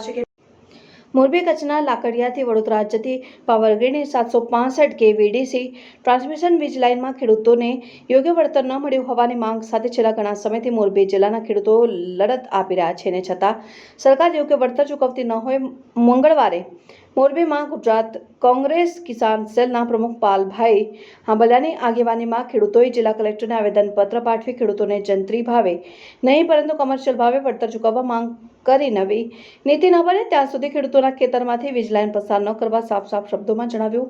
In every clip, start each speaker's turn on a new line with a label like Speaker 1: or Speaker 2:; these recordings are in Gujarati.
Speaker 1: છે. કે
Speaker 2: મોરબી કચ્છના લાકડિયાથી વડોદરા જતી પાવરગ્રીડની સાતસો પાસઠ કે વીડીસી ટ્રાન્સમિશન વીજ લાઇનમાં ખેડૂતોને યોગ્ય વળતર ન મળ્યું હોવાની માંગ સાથે છેલ્લા ઘણા સમયથી મોરબી જિલ્લાના ખેડૂતો લડત આપી રહ્યા છે. ને છતાં સરકાર યોગ્ય વળતર ચૂકવતી ન હોય, મંગળવારે મોરબીમાં ગુજરાત કોંગ્રેસ કિસાન સેલના પ્રમુખ પાલભાઈ હાંબલિયાની આગેવાનીમાં ખેડૂતોએ જિલ્લા કલેક્ટરને આવેદનપત્ર પાઠવી ખેડૂતોને જંત્રી ભાવે નહીં પરંતુ કમર્શિયલ ભાવે વળતર ચૂકવવા માંગ કરી નવી. નીતિ ન ત્યાં સુધી ખેડૂતોના ખેતરમાંથી વીજ લાઇન પસાર ન કરવા સાફ સાફ શબ્દોમાં જણાવ્યું.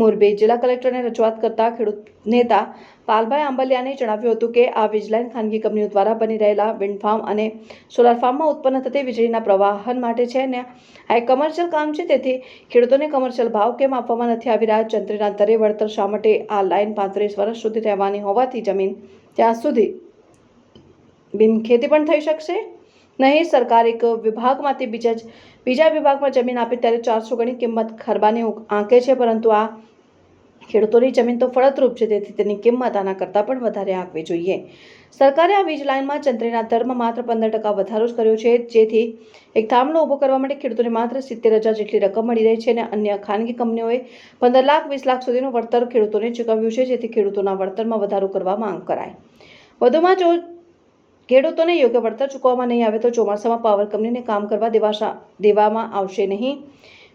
Speaker 2: મોરબી જિલ્લા કલેક્ટરને રજૂઆત કરતા ખેડૂત નેતા પાલભાઈ આંબલિયાને જણાવ્યું હતું કે આ વીજલાઇન ખાનગી કંપનીઓ દ્વારા બની રહેલા વિન્ડ ફાર્મ અને સોલાર ફાર્મમાં ઉત્પન્ન થતી વીજળીના પ્રવાહન માટે છે અને આ એક કમર્શિયલ કામ છે, તેથી ખેડૂતોને કમર્શિયલ ભાવ કેમ આપવામાં નથી આવી રહ્યા, જંત્રીના દરે વળતર શા માટે આ લાઇન પાંત્રીસ વર્ષ સુધી રહેવાની હોવાથી જમીન ત્યાં સુધી બિનખેતી પણ થઈ શકશે? નહીં, સરકાર એક વિભાગમાંથી બીજા જ બીજા વિભાગમાં જમીન આપે ત્યારે ચારસો ગણી કિંમત ખરબાની આંકે છે, પરંતુ આ ખેડૂતોની જમીન તો ફળદ્રુપ છે, તેથી તેની કિંમત આના કરતાં પણ વધારે આંકવી જોઈએ. સરકારે આ વીજ લાઇનમાં ચંદ્રીના દરમાં માત્ર પંદર ટકા વધારો જ કર્યો છે, જેથી એક થાંભલો ઊભો કરવા માટે ખેડૂતોને માત્ર સિત્તેર હજાર જેટલી રકમ મળી રહી છે અને અન્ય ખાનગી કંપનીઓએ પંદર લાખ, વીસ લાખ સુધીનું વળતર ખેડૂતોને ચૂકવ્યું છે, જેથી ખેડૂતોના વળતરમાં વધારો કરવા માંગ કરાય. વધુમાં જો ખેડૂતોને યોગ્ય વળતર ચૂકવવામાં નહીં આવે તો ચોમાસામાં પાવર કંપનીને કામ કરવા દેવાશા દેવામાં આવશે નહીં.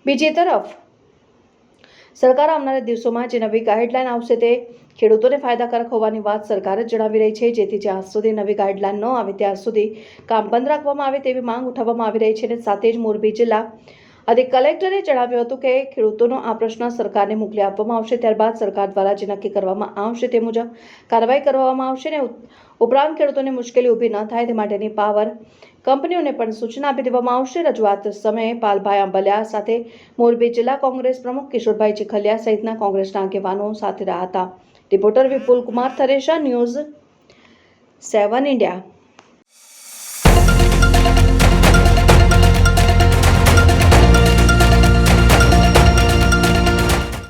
Speaker 2: બીજી તરફ, સરકાર આવનારા દિવસોમાં જે નવી ગાઈડલાઈન આવશે તે ખેડૂતોને ફાયદાકારક હોવાની વાત સરકાર જ જણાવી રહી છે. જેથી જ્યાં સુધી નવી ગાઈડલાઈન ન આવે, ત્યાં સુધી કામ બંધ રાખવામાં આવે તેવી માંગ ઉઠાવવામાં આવી રહી છે અને સાથે જ મોરબી જિલ્લા અધિક કલેક્ટરે જણાવ્યું હતું કે ખેડૂતોનો આ પ્રશ્ન સરકારને મોકલી આપવામાં આવશે, ત્યારબાદ સરકાર દ્વારા જે નક્કી કરવામાં આવશે તે મુજબ કાર્યવાહી કરવામાં આવશે ને ઉપરાંત ખેડૂતોને મુશ્કેલી ઊભી ન થાય તે માટેની પાવર કંપનીઓને પણ સૂચના આપી દેવામાં આવશે. રજૂઆત સમયે પાલભાઈ આંબલિયા સાથે મોરબી જિલ્લા કોંગ્રેસ પ્રમુખ કિશોરભાઈ ચીખલિયા સહિતના કોંગ્રેસના આગેવાનો સાથે રહ્યા હતા. Reporter Vipul Kumar Tharesha, news seven India.